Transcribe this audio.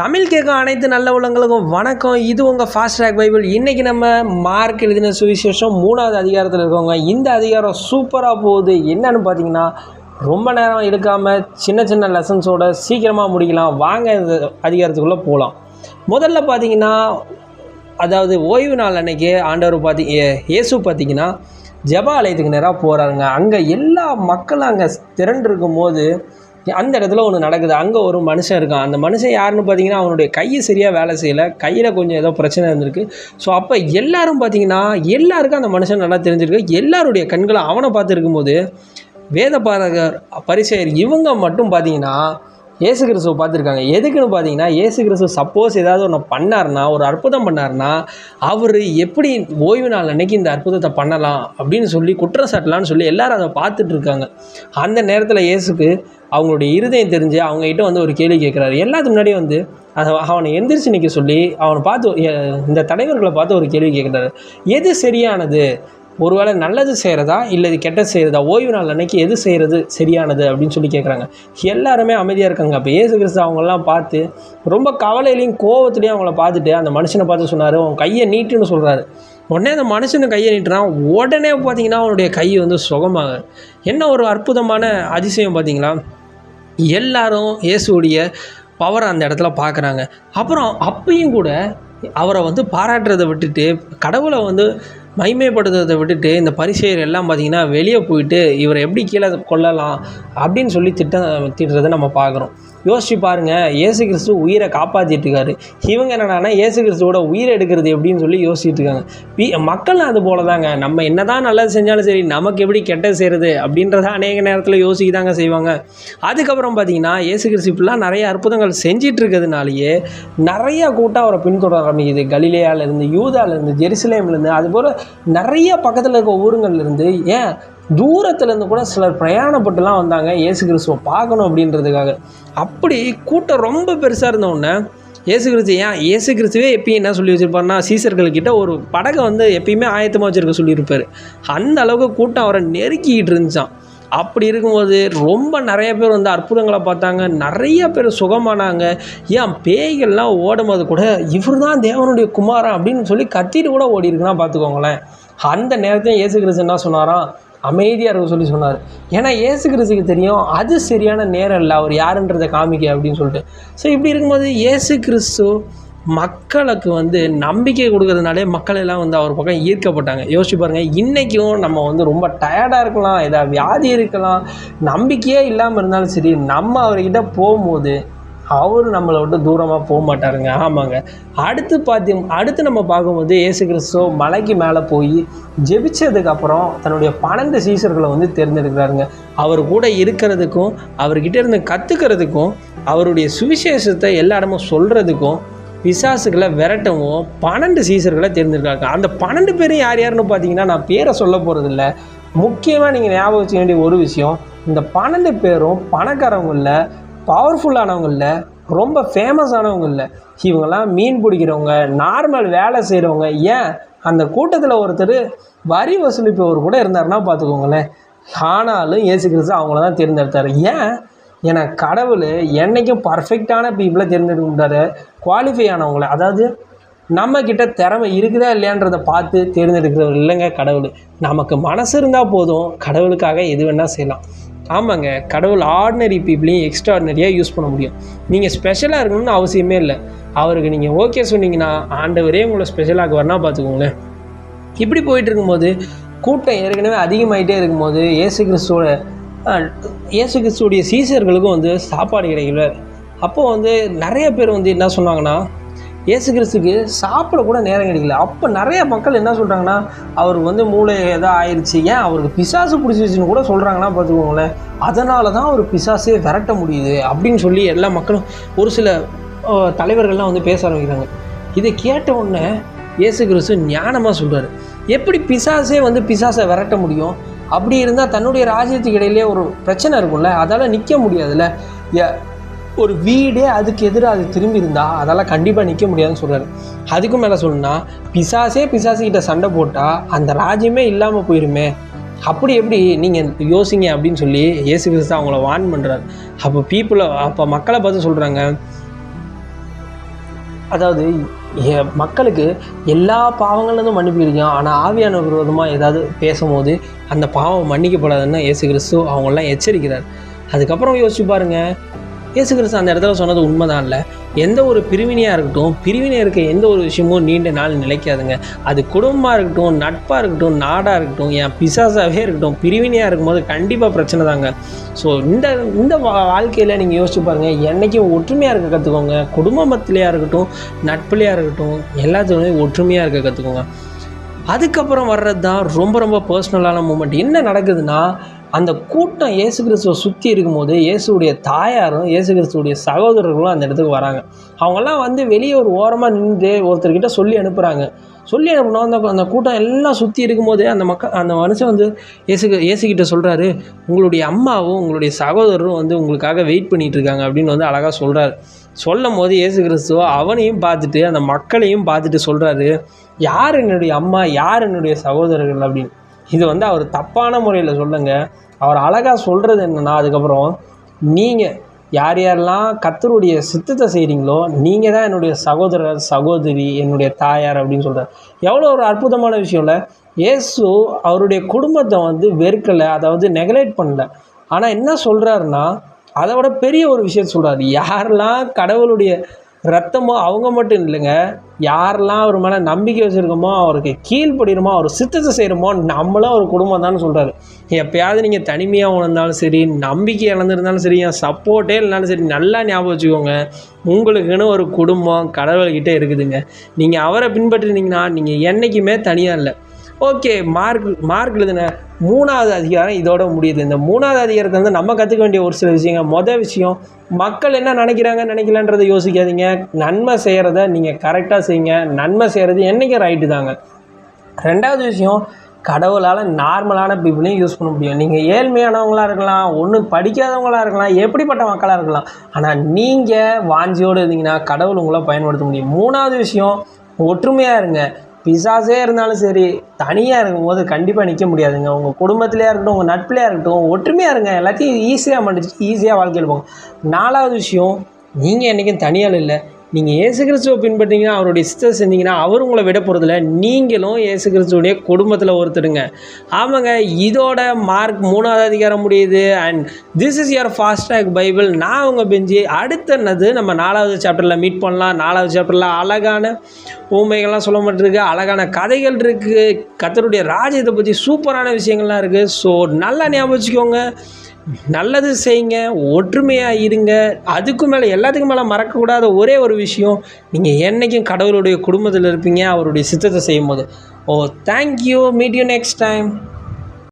தமிழ் கேட்கும் அனைத்து நல்ல உள்ளங்களுக்கும் வணக்கம். இது உங்கள் ஃபாஸ்ட் ட்ராக் பைபிள் இன்றைக்கி நம்ம மார்க் எழுதின சுவிசேஷம் மூணாவது அதிகாரத்தில் இருக்கவங்க. இந்த அதிகாரம் சூப்பராக போகுது. என்னன்னு பார்த்தீங்கன்னா ரொம்ப நேரம் எடுக்காமல் சின்ன சின்ன லெசன்ஸோட சீக்கிரமாக முடிக்கலாம். வாங்க இந்த அதிகாரத்துக்குள்ளே போகலாம் முதல்ல பார்த்தீங்கன்னா அதாவது ஓய்வு நாள் அன்னைக்கு ஆண்டவர் பார்த்தி இயேசு பார்த்தீங்கன்னா ஜெப ஆலயத்துக்கு நேராக போகிறாருங்க அங்கே எல்லா மக்களும் அங்கே திரண்டிருக்கும் போது அந்த இடத்துல ஒன்று நடக்குது. அங்கே ஒரு மனுஷன் இருக்கான். அந்த மனுஷன் யாருன்னு பார்த்தீங்கன்னா அவனுடைய கையை சரியாக வேலை செய்யலை. கையில் கொஞ்சம் ஏதோ பிரச்சனை இருந்திருக்கு. ஸோ அப்போ எல்லாரும் பார்த்தீங்கன்னா எல்லாருக்கும் அந்த மனுஷன் நல்லா தெரிஞ்சிருக்கு. எல்லாருடைய கண்களை அவனை பார்த்துருக்கும் போது வேத பாரகர் பரிசெயர் இவங்க மட்டும் பார்த்தீங்கன்னா இயேசு கிறிஸ்துவை பார்த்துருக்காங்க. எதுக்குன்னு பார்த்தீங்கன்னா ஏசு கிறிஸ்து சப்போஸ் ஏதாவது ஒன்று பண்ணாருன்னா ஒரு அற்புதம் பண்ணார்னா அவர் எப்படி ஓய்வு நாள் அன்னைக்கு இந்த அற்புதத்தை பண்ணலாம் அப்படின்னு சொல்லி குற்றம் சாட்டலாம்னு சொல்லி எல்லாரும் அதை பார்த்துட்டு இருக்காங்க. அந்த நேரத்தில் இயேசுக்கு அவங்களுடைய இருதயம் தெரிஞ்சு அவங்ககிட்ட வந்து ஒரு கேள்வி கேட்குறாரு. எல்லாத்துக்கு முன்னாடியும் வந்து அதை அவனை எந்திரிச்சு நிற்க சொல்லி அவனை பார்த்து இந்த தலைவர்களை பார்த்து ஒரு கேள்வி கேட்குறாரு. எது சரியானது? ஒருவேளை நல்லது செய்கிறதா இல்லை இது கெட்டது செய்கிறதா ஓய்வு நாள் அன்னைக்கு எது செய்கிறது சரியானது அப்படின்னு சொல்லி கேட்குறாங்க எல்லாருமே அமைதியாக இருக்காங்க. அப்போ ஏசு கிறிஸ்து அவங்கெல்லாம் பார்த்து ரொம்ப கவலையிலையும் கோவத்துலையும் அவங்கள பார்த்துட்டு அந்த மனுஷனை பார்த்து சொன்னார் உன் கையை நீட்டுன்னு சொல்கிறாரு உடனே அந்த மனுஷனை கையை நீட்டுறான். உடனே பார்த்தீங்கன்னா அவனுடைய கை வந்து சுகமாக. என்ன ஒரு அற்புதமான அதிசயம் பார்த்தீங்களா எல்லாரும் இயேசுடைய பவரை அந்த இடத்துல பார்க்குறாங்க அப்புறம் அப்பயும் கூட அவரை வந்து பாராட்டுறதை விட்டுட்டு கடவுளை வந்து மைமைப்படுத்துறதை விட்டுட்டு இந்த பரிசெயர் எல்லாம் பார்த்தீங்கன்னா வெளியே போயிட்டு இவரை எப்படி கீழே கொல்லலாம் அப்படின்னு சொல்லி திட்டம் திட்டுறதை நம்ம பார்க்குறோம். யோசிச்சு பாருங்கள் இயேசு கிறிஸ்து உயிரை காப்பாற்றிட்டு இருக்காரு. இவங்க என்னடான்னா இயேசு கிறிஸ்துவோட உயிரை எடுக்கிறது எப்படின்னு சொல்லி யோசிச்சுட்டு இருக்காங்க. பி மக்கள் அது போல தாங்க நம்ம என்னதான் நல்லது செஞ்சாலும் சரி நமக்கு எப்படி கெட்டது செய்கிறது அப்படின்றத அநேக நேரத்தில் யோசிக்க தாங்க செய்வாங்க. அதுக்கப்புறம் பார்த்தீங்கன்னா இயேசு கிறிஸ்து இப்படிலாம் நிறைய அற்புதங்கள் செஞ்சிட்டு இருக்கிறதுனாலேயே நிறைய கூட்டம் அவரை பின்தொடர ஆரம்பிக்குது. கலிலேயாவிலேருந்து யூதாவிலேருந்து ஜெருசலேம்லேருந்து அதுபோல் நிறைய பக்கத்தில் இருக்க ஊருங்கள்லேருந்து ஏன் தூரத்துலேருந்து கூட சிலர் பிரயாணப்பட்டுலாம் வந்தாங்க. இயேசு கிறிஸ்துவை பார்க்கணும் அப்படின்றதுக்காக. அப்படி கூட்டம் ரொம்ப பெருசாக இருந்த உடனே இயேசு கிறிஸ்து ஏன் இயேசு கிறிஸ்துவே எப்பயும் என்ன சொல்லி வச்சிருப்பாருன்னா சீசர்கள்கிட்ட ஒரு படகை வந்து எப்பயுமே ஆயத்தமாக வச்சுருக்க சொல்லியிருப்பார். அந்த அளவுக்கு கூட்டம் அவரை நெருக்கிக்கிட்டு இருந்துச்சான் அப்படி இருக்கும்போது ரொம்ப நிறைய பேர் வந்து அற்புதங்களை பார்த்தாங்க. நிறைய பேர் சுகமானாங்க. ஏன் பேய்கள்லாம் ஓடும்போது கூட இவர் தான் தேவனுடைய குமாரன் அப்படின்னு சொல்லி கத்திட்டு கூட ஓடி இருக்குன்னா பார்த்துக்கோங்களேன். அந்த நேரத்தையும் இயேசு கிறிஸ்து என்ன சொன்னாராம்? அமைதியாக இருக்க சொல்லி சொன்னார். ஏன்னா ஏசு கிறிஸ்துக்கு தெரியும் அது சரியான நேரம் இல்லை. அவர் யாருன்றதை காமிக்க அப்படின்னு சொல்லிட்டு. ஸோ இப்படி இருக்கும்போது இயேசு கிறிஸ்து மக்களுக்கு வந்து நம்பிக்கை கொடுக்கறதுனாலே மக்கள் எல்லாம் வந்து அவர் பக்கம் ஈர்க்கப்பட்டாங்க. யோசிச்சு பாருங்கள் இன்றைக்கும் நம்ம வந்து ரொம்ப டயர்டாக இருக்கலாம் ஏதாவது வியாதி இருக்கலாம் நம்பிக்கையே இல்லாமல் இருந்தாலும் சரி நம்ம அவர்கிட்ட போகும்போது அவர் நம்மளை விட்டு தூரமாக போக மாட்டாருங்க. ஆமாங்க. அடுத்து பார்த்து அடுத்து நம்ம பார்க்கும்போது ஏசு கிறிஸ்தோ மலைக்கு மேலே போய் ஜெபிச்சதுக்கப்புறம் தன்னுடைய பன்னெண்டு சீசர்களை வந்து தேர்ந்தெடுக்கிறாருங்க. அவர் கூட இருக்கிறதுக்கும் அவர்கிட்ட இருந்து கற்றுக்கிறதுக்கும் அவருடைய சுவிசேஷத்தை எல்லா இடமும் சொல்கிறதுக்கும் பிசாசுகளை விரட்டவும் பன்னெண்டு சீசர்களை தேர்ந்தெடுக்காங்க அந்த பன்னெண்டு பேரும் யார் யாருன்னு பார்த்தீங்கன்னா நான் பேரை சொல்ல போகிறதில்ல முக்கியமாக நீங்கள் ஞாபகம் வச்சுக்க வேண்டிய ஒரு விஷயம் இந்த பன்னெண்டு பேரும் பணக்காரவங்களில் பவர்ஃபுல்லானவங்க ரொம்ப ஃபேமஸானவங்க இல்லை. இவங்கெல்லாம் மீன் பிடிக்கிறவங்க நார்மல் வேலை செய்கிறவங்க ஏன்? அந்த கூட்டத்தில் ஒருத்தர் வரி வசூலிப்பவர் கூட இருந்தாருன்னா பார்த்துக்கோங்களேன் ஆனாலும் ஏசு கிறிஸ்து அவங்கள தான் தேர்ந்தெடுத்தார். ஏன்? ஏன்னா கடவுள் என்றைக்கும் பர்ஃபெக்டான பீப்புளை தேர்ந்தெடுக்க குவாலிஃபை ஆனவங்கள. அதாவது நம்மக்கிட்ட திறமை இருக்குதா இல்லையான்றதை பார்த்து தேர்ந்தெடுக்கிறவர் இல்லைங்க கடவுள். நமக்கு மனசு இருந்தால் போதும். கடவுளுக்காக எது வேணால் செய்யலாம். ஆமாங்க கடவுள் ஆர்டினரி பீப்புளையும் எக்ஸ்ட்ராடினரியாக யூஸ் பண்ண முடியும். நீங்கள் ஸ்பெஷலாக இருக்கணும்னு அவசியமே இல்லை. அவருக்கு நீங்கள் ஓகே சொன்னீங்கன்னா ஆண்டவரே உங்களை ஸ்பெஷலாக வரனா பார்த்துக்கோங்களேன் இப்படி போயிட்டு இருக்கும்போது கூட்டம் ஏற்கனவே அதிகமாகிட்டே இருக்கும்போது இயேசு கிறிஸ்துவோட இயேசு கிறிஸ்துவோடைய சீசர்களுக்கும் வந்து சாப்பாடு கிடைக்கல. அப்போது வந்து நிறைய பேர் வந்து என்ன சொன்னாங்கன்னா இயேசு கிறிஸ்துக்கு சாப்பிட கூட நேரம் கிடைக்கல. அப்போ நிறைய மக்கள் என்ன சொல்கிறாங்கன்னா அவருக்கு வந்து மூளை ஏதோ ஆயிடுச்சு ஏன்? அவருக்கு பிசாசு பிடிச்சிருச்சுன்னு கூட சொல்கிறாங்கன்னா பார்த்துக்கோங்களேன். அதனால தான் அவர் பிசாசே விரட்ட முடியுது அப்படின்னு சொல்லி எல்லா மக்களும் ஒரு சில தலைவர்கள்லாம் வந்து பேச ஆரம்பிக்கிறாங்க. இதை கேட்ட உடனே இயேசு கிறிஸ்து ஞானமாக சொல்கிறார் எப்படி பிசாசே வந்து பிசாசை விரட்ட முடியும்? அப்படி இருந்தால் தன்னுடைய ராஜ்யத்துக்கு இடையிலே ஒரு பிரச்சனை இருக்கும்ல. அதால் நிற்க முடியாதுல்ல. ஒரு வீடே அதுக்கு எதிராக அது திரும்பி இருந்தால் அதால் கண்டிப்பாக நிற்க முடியாதுன்னு சொல்கிறாரு அதுக்கும் மேலே சொல்லணும்னா பிசாசே பிசாசுக்கிட்ட சண்டை போட்டால் அந்த ராஜ்யமே இல்லாமல் போயிருமே. அப்படி எப்படி நீங்கள் யோசிங்க அப்படின்னு சொல்லி இயேசு கிறிஸ்து அவங்கள வார்ன் பண்ணுறாரு அப்போ பீப்புளை அப்போ மக்களை பார்த்து சொல்கிறாங்க அதாவது எ- மக்களுக்கு எல்லா பாவங்களும் மன்னிப்பு ஆனால் ஆவியான விரோதமாக ஏதாவது பேசும்போது அந்த பாவம் மன்னிக்கப்படாதுன்னு இயேசு கிறிஸ்து அவங்களெலாம் எச்சரிக்கிறார். அதுக்கப்புறம் யோசிச்சு பாருங்கள் இயேசு கிறிஸ்து அந்த இடத்துல சொன்னது உண்மைதான் இல்லை. எந்த ஒரு பிரிவினையாக இருக்கட்டும் பிரிவினை இருக்க எந்த ஒரு விஷயமும் நீண்ட நாள் நிலைக்காதுங்க. அது குடும்பமாக இருக்கட்டும் நட்பாக இருக்கட்டும் நாடாக இருக்கட்டும் என் பிசாசாகவே இருக்கட்டும் பிரிவினையாக இருக்கும்போது கண்டிப்பாக பிரச்சனை தாங்க. ஸோ இந்த இந்த வா- வாழ்க்கையில் நீங்கள் யோசிச்சு பாருங்கள் என்றைக்கும் ஒற்றுமையாக இருக்க கற்றுக்கோங்க குடும்பத்திலையாக இருக்கட்டும் நட்புலையாக இருக்கட்டும் எல்லாத்துலேயும் ஒற்றுமையாக இருக்க கற்றுக்கோங்க அதுக்கப்புறம் வர்றது தான் ரொம்ப ரொம்ப பர்சனலான மூமெண்ட் என்ன நடக்குதுன்னா அந்த கூட்டம் இயேசு கிறிஸ்துவை சுற்றி இருக்கும்போது இயேசுடைய தாயாரும் இயேசு கிறிஸ்துடைய சகோதரர்களும் அந்த இடத்துக்கு வராங்க. அவங்கெல்லாம் வந்து வெளியே ஒரு ஓரமாக நின்று ஒருத்தர்கிட்ட சொல்லி அனுப்புகிறாங்க சொல்லி அனுப்பினா அந்த அந்த கூட்டம் எல்லாம் சுற்றி இருக்கும்போதே அந்த மக்கள் அந்த மனுஷன் வந்து இயேசு இயேசுகிட்ட சொல்கிறாரு உங்களுடைய அம்மாவும் உங்களுடைய சகோதரரும் வந்து உங்களுக்காக வெயிட் பண்ணிகிட்ருக்காங்க இருக்காங்க அப்படின்னு வந்து அழகாக சொல்கிறாரு சொல்லும் போது இயேசு கிறிஸ்துவோ அவனையும் பார்த்துட்டு அந்த மக்களையும் பார்த்துட்டு சொல்கிறாரு யார் என்னுடைய அம்மா யார் என்னுடைய சகோதரர்கள்? அப்படின்னு. இது வந்து அவர் தப்பான முறையில் சொல்லுங்க. அவர் அழகாக சொல்கிறது என்னன்னா அதுக்கப்புறம் நீங்கள் யார் யாரெல்லாம் கத்தருடைய சித்தத்தை செய்கிறீங்களோ நீங்கள் தான் என்னுடைய சகோதரர் சகோதரி என்னுடைய தாயார் அப்படின்னு சொல்கிறார் எவ்வளோ ஒரு அற்புதமான விஷயம்ல இயேசு அவருடைய குடும்பத்தை வந்து வெறுக்கலை அதாவது நெகலேட் பண்ணல. ஆனால் என்ன சொல்கிறாருன்னா அதை விட பெரிய ஒரு விஷயம் சொல்கிறாரு யாரெல்லாம் கடவுளுடைய ரத்தமோ அவங்க மட்டும் இல்லைங்க யாரெல்லாம் அவர் மேலே நம்பிக்கை வச்சுருக்கோமோ அவருக்கு கீழ்ப்படிகிறோமோ அவர் சித்தத்தை செய்கிறோமோ நம்மளும் ஒரு குடும்பம் தான் சொல்கிறாரு எப்பயாவது நீங்கள் தனிமையாக உணர்ந்தாலும் சரி நம்பிக்கை இழந்திருந்தாலும் சரி என் சப்போர்ட்டே இல்லைனாலும் சரி நல்லா ஞாபகம் வச்சுக்கோங்க. உங்களுக்குன்னு ஒரு குடும்பம் கடவுள்கிட்ட இருக்குதுங்க. நீங்கள் அவரை பின்பற்றினீங்கன்னா நீங்கள் என்றைக்குமே தனியாக இல்லை. ஓகே மார்க் மார்க் எழுதின மூணாவது அதிகாரம் இதோட முடியுது. இந்த மூணாவது அதிகாரத்தை வந்து நம்ம கற்றுக்க வேண்டிய ஒரு சில விஷயங்கள். மொதல் விஷயம் மக்கள் என்ன நினைக்கிறாங்க நினைக்கலன்றதை யோசிக்காதீங்க. நன்மை செய்கிறத நீங்கள் கரெக்டாக செய்யுங்க. நன்மை செய்கிறது என்றைக்கும் ரைட்டு தாங்க. ரெண்டாவது விஷயம் கடவுளால் நார்மலான பீப்புளையும் யூஸ் பண்ண முடியும். நீங்கள் ஏழ்மையானவங்களாக இருக்கலாம் ஒன்றும் படிக்காதவங்களாக இருக்கலாம் எப்படிப்பட்ட மக்களாக இருக்கலாம். ஆனால் நீங்கள் வாஞ்சியோடு இருந்தீங்கன்னா கடவுள் உங்களை பயன்படுத்த முடியும். மூணாவது விஷயம் ஒற்றுமையாக இருங்க. பிசாசே இருந்தாலும் சரி தனியாக இருக்கும்போது கண்டிப்பாக நிற்க முடியாதுங்க. உங்கள் குடும்பத்திலையாக இருக்கட்டும் உங்கள் நட்புலையாக இருக்கட்டும் ஒற்றுமையாக இருங்க. எல்லாத்தையும் ஈஸியாக மன்னிச்சு ஈஸியாக வாழ்க்கையில் போங்க. நாலாவது விஷயம் நீங்கள் என்றைக்கும் தனியால் இல்லை. நீங்கள் ஏசு கிறிஸ்துவை பின்பற்றிங்கன்னா அவருடைய சிஸ்டர் செஞ்சீங்கன்னா அவர் உங்களை விட போகிறதில்ல நீங்களும் ஏசு கிறிஸ்துவனுடைய குடும்பத்தில் ஒருத்தருங்க. ஆமாங்க இதோட மார்க் மூணாவது அதிகாரம் முடியுது. அண்ட் திஸ் இஸ் யுவர் ஃபாஸ்டாக் பைபிள். நான் உங்கள் பெஞ்சு அடுத்தது நம்ம நாலாவது சாப்டரில் மீட் பண்ணலாம். நாலாவது சாப்டரில் அழகான ஊமைகள்லாம் சொல்ல மாட்டிருக்கு. அழகான கதைகள் இருக்குது கத்தருடைய ராஜ்யத்தை பற்றி சூப்பரான விஷயங்கள்லாம் இருக்குது ஸோ நல்லா ஞாபகம் வச்சுக்கோங்க. நல்லது செய்யுங்க ஒற்றுமையாக இருங்க. அதுக்கும் மேலே எல்லாத்துக்கும் மேலே மறக்கக்கூடாத ஒரே ஒரு விஷயம் நீங்கள் என்றைக்கும் கடவுளுடைய குடும்பத்தில் இருப்பீங்க அவருடைய சித்தத்தை செய்யும் போது ஓ thank you meet you next time